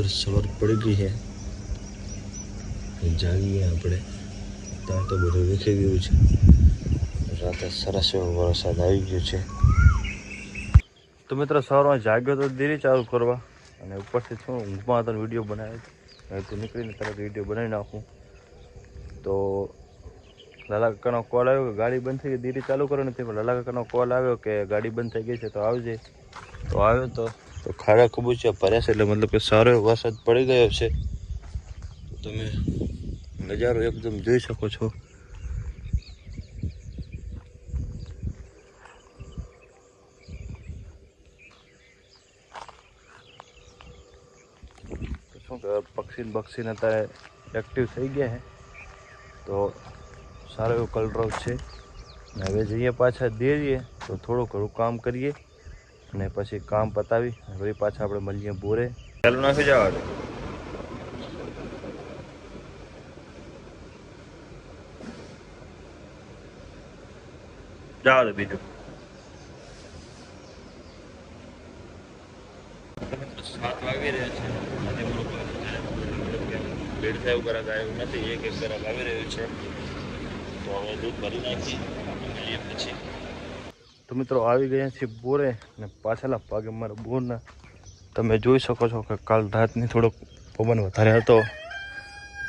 તો સવાર પડી ગઈ છે. જાગીએ આપણે. ત્યાં તો બધું દેખાઈ ગયું છે. રાતે સરસ એવો વરસાદ આવી ગયો છે. તો મિત્રો, સવારમાં જાગ્યો તો ધીરે ચાલુ કરવા અને ઉપરથી શું ઊંઘમાં હતો વીડિયો બનાવ્યો તો નીકળીને તરત વીડિયો બનાવી નાખું. તો લાલા કાકાનો કોલ આવ્યો કે ગાડી બંધ થઈ ગઈ ધીરે ચાલુ કરો નથી પણ લાલા કાકાનો કોલ આવ્યો કે ગાડી બંધ થઈ ગઈ છે, તો આવજે. તો આવ્યો તો તો ખાડા કબૂચિયા ભર્યા છે, એટલે મતલબ કે સારો વરસાદ પડી ગયો છે. તમે નજારો એકદમ જોઈ શકો છો. શું કહેવાય પક્ષી બક્ષીને અત્યારે એક્ટિવ થઈ ગયા છે તો સારો એવો કલરવ છે. હવે જઈએ પાછા દેરીએ, તો થોડું ઘણું કામ કરીએ. અને પછી કામ પતાવી વળી પાછા આપણે મળીએ બોરે ચાલુ નાખી જવા દે જવા દે બીજું. સાત વાગી રહ્યા છે. અને ભીડ થાય એવું ગ્રાહક આવ્યું નથી એક એક ગ્રાહક આવી રહ્યું છે. તો હવે દૂધ ભરી નાખીએ અને મળીએ પછી. તો મિત્રો આવી ગયા છીએ બોરે ને પાછળના ભાગે મારા બોરના. તમે જોઈ શકો છો કે કાલ રાતની થોડોક પવન વધારે હતો.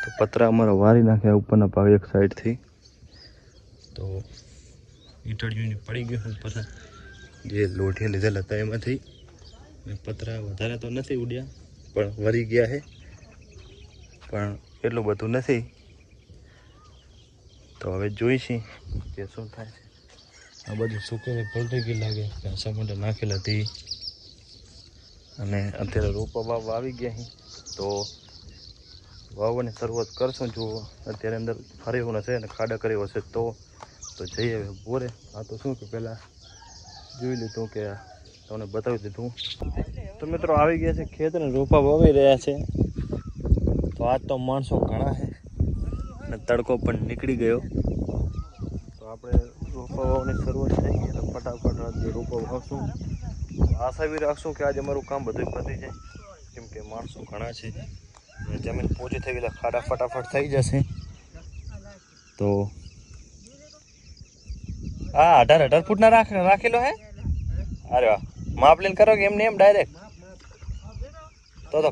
તો પતરા અમારા વારી નાખ્યા ઉપરના ભાગે એક સાઈડથી તો ઈંટળીઓની પડી ગયું પછી. જે લોઢિયા લીધેલા હતા એમાંથી. પતરા વધારે તો નથી ઉડ્યા, પણ વરી ગયા છે. પણ એટલું બધું નથી. તો હવે જોઈશી કે શું થાય છે. આ બધું સુકેલી પલટી ગઈ લાગે ઘાસા માટે નાખેલ હતી અને અત્યારે રોપા વાવવા આવી ગયા અહીં તો વાવવાની શરૂઆત કરશું જો અત્યારે અંદર ફરી એવું છે અને ખાડા કર્યો હશે તો. તો જઈએ હવે બોરે આ તો શું કે પહેલાં જોઈ લીધું કે તમને બતાવી દીધું. તો મિત્રો આવી ગયા છે ખેતરને રોપા વાવી રહ્યા છે. તો આજ તો માણસો ઘણા છે. અને તડકો પણ નીકળી ગયો. તો આપણે રોપા શરૂઆત થઈ ગઈ એટલે ફટાફટ આજે રોપા વાવશું આશા બી રાખશું કે આજે અમારું કામ બધું પતી જાય. કેમ કે માણસો ઘણા છે. જમીન પોચી થઈ ગયેલા ખાડા ફટાફટ થઈ જશે. તો હા અઢાર અઢાર ફૂટના રાખ રાખેલો હે? અરે વાહ. માપ લઈને કરો કે એમને એમ ડાયરેક્ટ તો તો.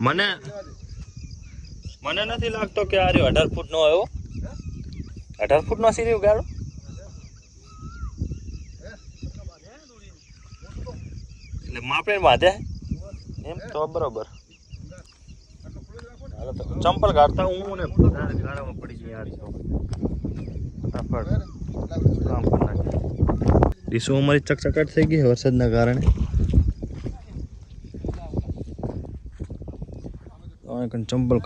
મને મને નથી લાગતો કે આ રહ્યો અઢાર ફૂટ નો આવ્યો. અઢાર ફૂટ નો સીર્યો ગાડો એટલે માપે બાંધે એમ તો બરોબર. ચંપલ કાઢતા હું ને ગાડામાં પડી ગઈ યાર ફટાફટ કામ કરી નાખીએ. ડીશો અમારી ચકચકાટ થઈ ગઈ વરસાદના કારણે. તો કણ ચંપલ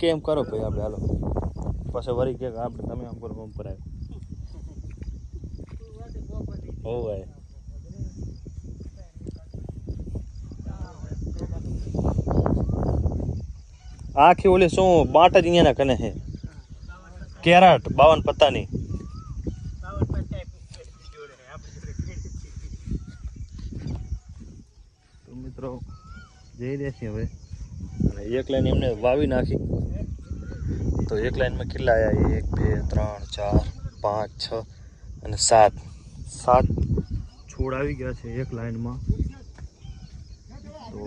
કેમ કરો ભાઈ આપણે હાલો. પછી વરી કે આપણે તમે આમ પર પંપ કરાય. ભાઈ. આખી ઓલી શું બાટ જ અહીંયાના કને છે કેરાટ બાવન પત્તાની. જઈ દેશે હવે. અને એક લાઈન એમને વાવી નાખી. તો એક લાઈનમાં કેટલા આવ્યા એક બે ત્રણ ચાર પાંચ છ અને સાત. સાત છોડ આવી ગયા છે એક લાઈનમાં તો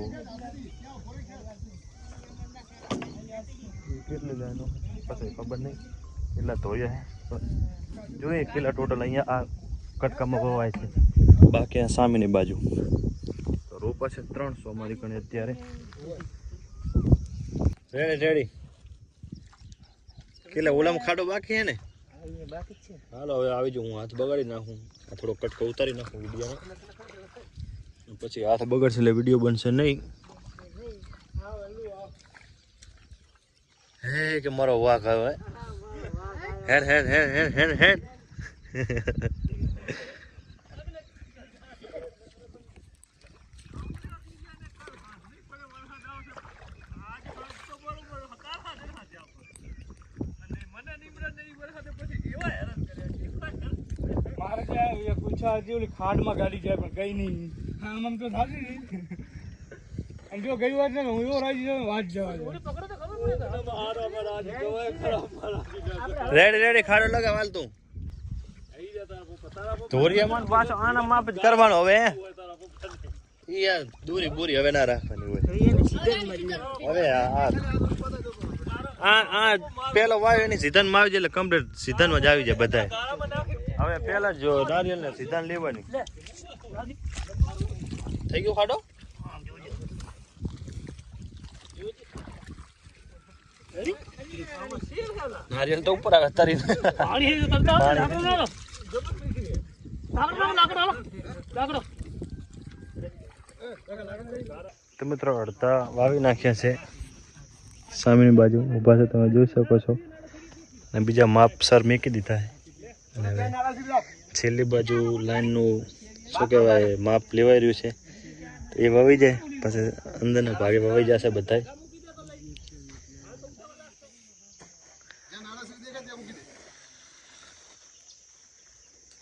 કેટલી લાઈનો પછી ખબર નહીં. કેટલા ધોયા છે જોઈએ કેટલા ટોટલ અહીંયા આ કટકામાં વવાય છે. બાકી આ સામેની બાજુ. રોપા છે ત્રણસો અમારી કણે અત્યારે. Ready ready. કેટલા, ઓલામાં ખાડો બાકી હે ને? હાલો, હવે આવી જાઉં, હું હાથ બગાડી નાખું. આ થોડો કટકો ઉતારી નાખું વિડીયોનો પછી હાથ બગડશે એટલે વીડિયો બનશે નહીં. હે, કે મારો વાઘ આવે? Hair hair hair hair hair head મારે હતી ઓલી ખાડમાં ગાડી જાય પણ ગઈ નહીં. આમ આમ તો સાચી નહીં અને જો ગઈ છે ને હું એવો રાજી જાઉં વાત જવા દે. રેડી રેડી ખાડો લગાવ હાલ તું. ધોરિયામાં પાછો આના માપ જ કરવાનો હવે યાર દૂરી બૂરી હવે ના રાખવાની હોય. હવે આ આ- પેલો વાયો એની સીધનમાં આવી જાય એટલે કમ્પ્લીટ સીધનમાં જ આવી જાય બધાય. હવે પેલા જો નારિયેલ ને સીધા લેવાની. થઈ ગયો ખાડો નારિયેલ તો ઉપર આવે તારી. તો મિત્રો અડધા વાવી નાખ્યા છે. સામેની બાજુ ઊભા છે તમે જોઈ શકો છો. અને બીજા માપસર મેકી દીધા છે. અને છેલ્લી બાજુ લાઈનનું શું કહેવાય માપ લેવાઈ રહ્યું છે. એ વાવી જાય પછી અંદરના ભાગે વવાઈ જશે બધાય.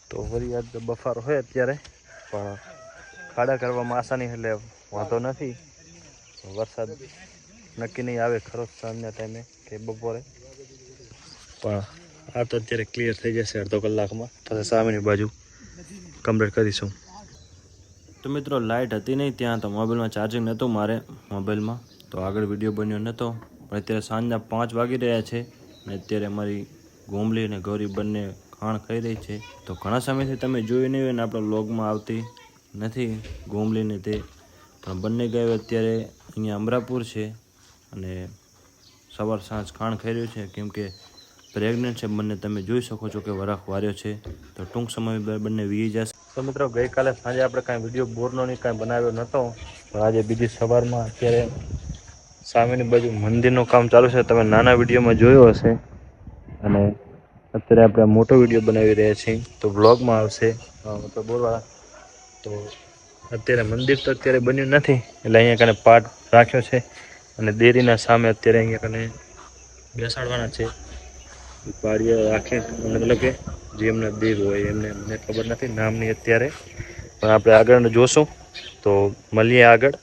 તો વળી આજ બફારો હોય અત્યારે પણ ખાડા કરવામાં આસાની એટલે વાંધો નથી. વરસાદ નક્કી નહીં આવે ખરો સાંજના ટાઈમે કે બપોરે. પણ આ તો અત્યારે ક્લિયર થઈ જશે અડધો કલાકમાં. પછી સામેની બાજુ કમ્પ્લીટ કરીશું. તો મિત્રો લાઇટ હતી નહીં ત્યાં, તો મોબાઈલમાં ચાર્જિંગ નહોતું મારે મોબાઈલમાં તો આગળ વીડિયો બન્યો નહોતો. પણ અત્યારે સાંજના પાંચ વાગી રહ્યા છે અને અત્યારે અમારી ગોમલી અને ગૌરી બંને ખાણ ખાઈ રહી છે. તો ઘણા સમયથી તમે જોઈ નહીં હોય ને આપણા વ્લોગમાં આવતી નથી ગોમલીને તે. પણ બંને ગાયો અત્યારે અહીંયા અમરાપુર છે અને સવાર સાંજ ખાણ ખાઈ રહ્યું છે. કેમ કે પ્રેગ્નન્ટ છે, બંને તમે જોઈ શકો છો કે વરાખ વાર્યો છે. તો ટૂંક સમય બંને વી જશે. તો મિત્રો, ગઈકાલે સાંજે આપણે કાંઈ વીડિયો બોરનો નહીં, કાંઈ બનાવ્યો નહોતો પણ આજે બીજી સવારમાં અત્યારે સામેની બાજુ મંદિરનું કામ ચાલુ છે. તમે નાના વિડીયોમાં જોયો હશે. અને અત્યારે આપણે મોટો વીડિયો બનાવી રહ્યા છીએ. તો વ્લોગમાં આવશે. મતલબ બોરવાળા તો અત્યારે મંદિર તો અત્યારે બન્યું નથી. એટલે અહીંયા કને પાઠ રાખ્યો છે. અને દેરીના સામે અત્યારે અહીંયા કને બેસાડવાના છે. પાડીએ રાખે મતલબ કે જે એમના દેવ હોય એમને મને ખબર નથી નામની અત્યારે. પણ આપણે આગળ જોશું. તો મળીએ આગળ.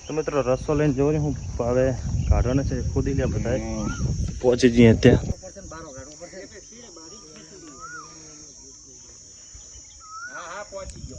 તો મિત્રો રસ્તો લઈને જોઉં હું હવે કાઢવાના છે, ખોદી લે બધા પહોંચી જઈએ ત્યાં હા હા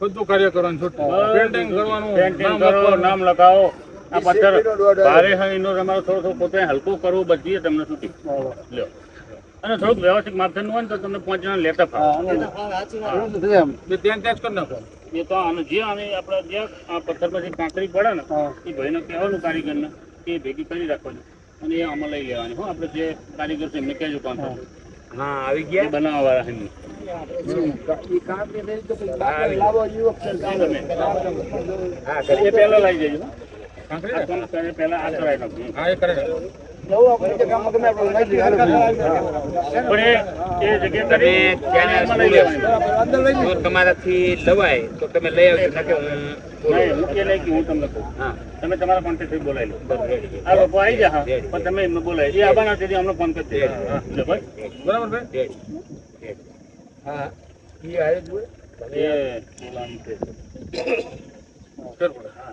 બધું કાર્ય કરવાનું છૂટું પેન્ટિંગ કરવાનું નામ કરો લખાવો. આ પથ્થર ભારે છે એનો તમારે થોડું થોડું પોતે હલકું કરવું બધી તમને છૂટી. લ્યો. અને થોડુંક વ્યવસ્થિત માપદંડ હોય ને તો તમને પાંચ જણા લેતા ફાવે. એ તો આને જે આને આપણે જે આ પથ્થરમાંથી કાંકરી પડે ને એ ભાઈને કહેવાનું કારીગરને કે એ ભેગી કરી રાખવાની. અને એ આમાં લઈ લેવાની. હો આપણે જે કારીગર છે એમને કહેજો કામ હા આવી ગયા? બનાવવા વાળા એમને એ પહેલા લઈ જજો હો. આ કામ કરે પહેલા આ કરાવી નાખો. પણ એ એ તમે કરી ક્યાં આમાં લઈ લેવાની. જો તમારાથી લવાય તો તમે લઈ આવજો. નકે હું નહીં હું કે કે હું તમને કહું. હા. તમે તમારા કોન્ટેક્ટ બોલાવી લો. આ લોકો આવી જા હા પણ તમે એમને બોલાવી એ આવવાના તેથી અમને ફોન કરી દેજો બરાબર ભાઈ? હા આવે એ બોલાવાનું છે. હા.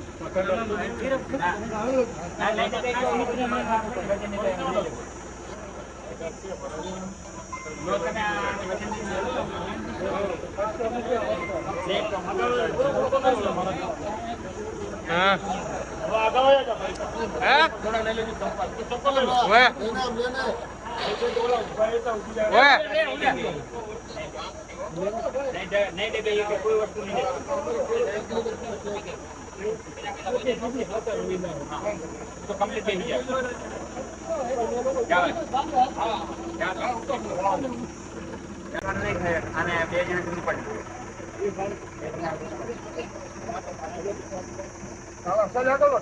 આપણે આનો બે જણ કરી આપો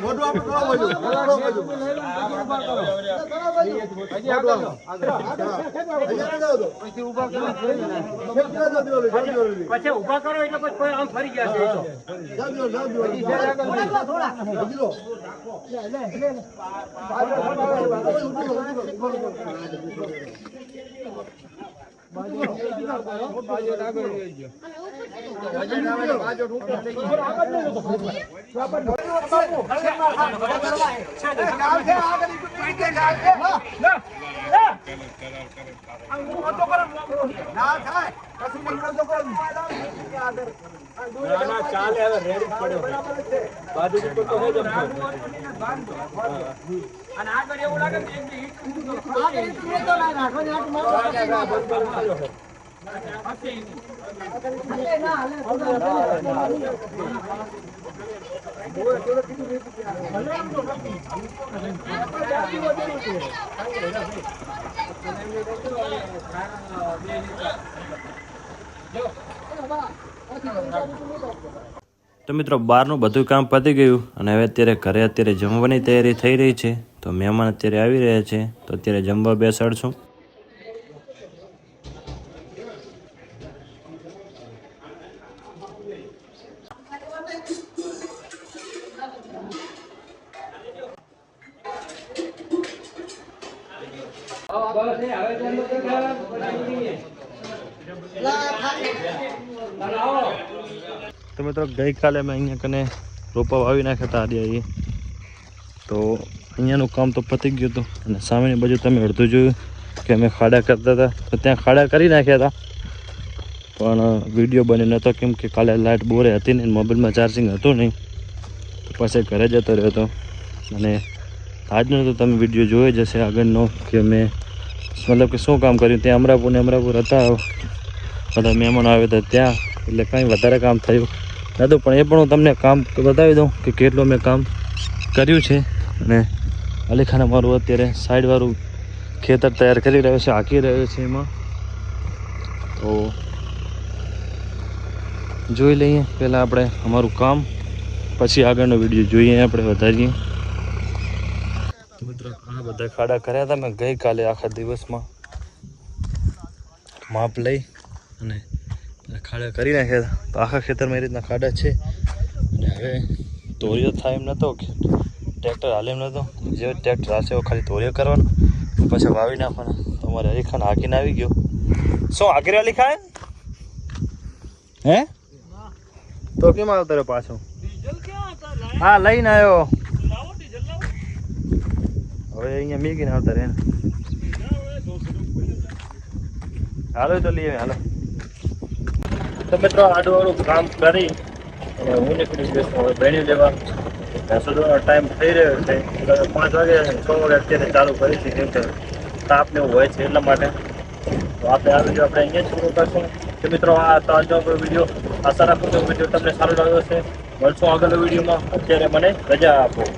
મોટું હાથ બોલો હાથ બોલો હાથ બોલો મોટું આપણે કરો. બાજુ કરો હવે રેડી પડ્યો બાજુ તો. તો. તો મિત્રો બહારનું બધું કામ પતી ગયું અને હવે અત્યારે ઘરે અત્યારે જમવાની તૈયારી થઈ રહી છે તો મહેમાન અત્યારે આવી રહ્યા છે. તો અત્યારે જમવા બેસાડશું તો મિત્રો ગઈકાલે મેં અહીંયા કને રોપા વાવી નાખ્યા હતા આડિયા તો અહીંયાનું કામ તો પતી ગયું હતું. અને સામેની બાજુ તમે અડધું જોયું કે અમે ખાડા કરતા હતા. તો ત્યાં ખાડા કરી નાખ્યા હતા. પણ વીડિયો બની નહોતો કેમ કે કાલે લાઇટ બોરે હતી નહીં મોબાઈલમાં ચાર્જિંગ હતું નહીં. તો પછી ઘરે જતો રહ્યો હતો. અને આજનો તો તમે વીડિયો જોઈ જશે આગળનો કે મેં મતલબ કે શું કામ કર્યું? ત્યાં અમરાપુર ને અમરાપુર હતા. બધા મહેમાનો આવ્યા હતા ત્યાં. એટલે કાંઈ વધારે કામ થયું નહોતું. પણ એ પણ હું તમને કામ બતાવી દઉં કે કેટલું મેં કામ કર્યું છે. અને અલીખાન અમારું અત્યારે સાઈડવાળું ખેતર તૈયાર કરી રહ્યો છે, હાંકી રહ્યો છે એમાં. તો જોઈ લઈએ, પહેલાં આપણે અમારું કામ, પછી આગળનો વીડિયો જોઈએ, આપણે વધારીએ. મિત્રો, આ બધા ખાડા કર્યા હતા, મેં ગઈકાલે આખા દિવસમાં માપ લઈ અને ખાડા કરી નાખ્યા હતા. આખા ખેતરમાં એ રીતના ખાડા છે. અને હવે તોરિયો થાય એમ નહોતો ટ્રેક્ટર હાલે એમ નહોતો જે ટ્રેક્ટર હાલશે એવો ખાલી તોરિયો કરવાનો. પછી વાવી નાખવાનો. તમારે અલીખાન હાકીને આવી ગયો. શું હાકી રહ્યો અલીખાન હે? તો કેમ આવતો રહ્યો પાછો? હા લઈને આવ્યો. હવે અહીંયા મેગીને આવતા રહે હાલો તો લઈએ હાલો. તો મિત્રો આડું કામ કરી. અને હું નીકળી ગયો હવે ભેણી લેવા ભેંસો ટાઈમ થઈ રહ્યો છે. પાંચ વાગે છ વાગે અત્યારે ચાલુ કરી છે કેમ કે તાપને એવું હોય છે એટલા માટે. તો આપણે આ વીડિયો આપણે અહીંયા શરૂ કરશું. કે મિત્રો, આ તાજો વીડિયો આશા રાખું કે વીડિયો તમને સારો લાગ્યો છે મળશું આગળ વિડીયોમાં અત્યારે મને રજા આપો.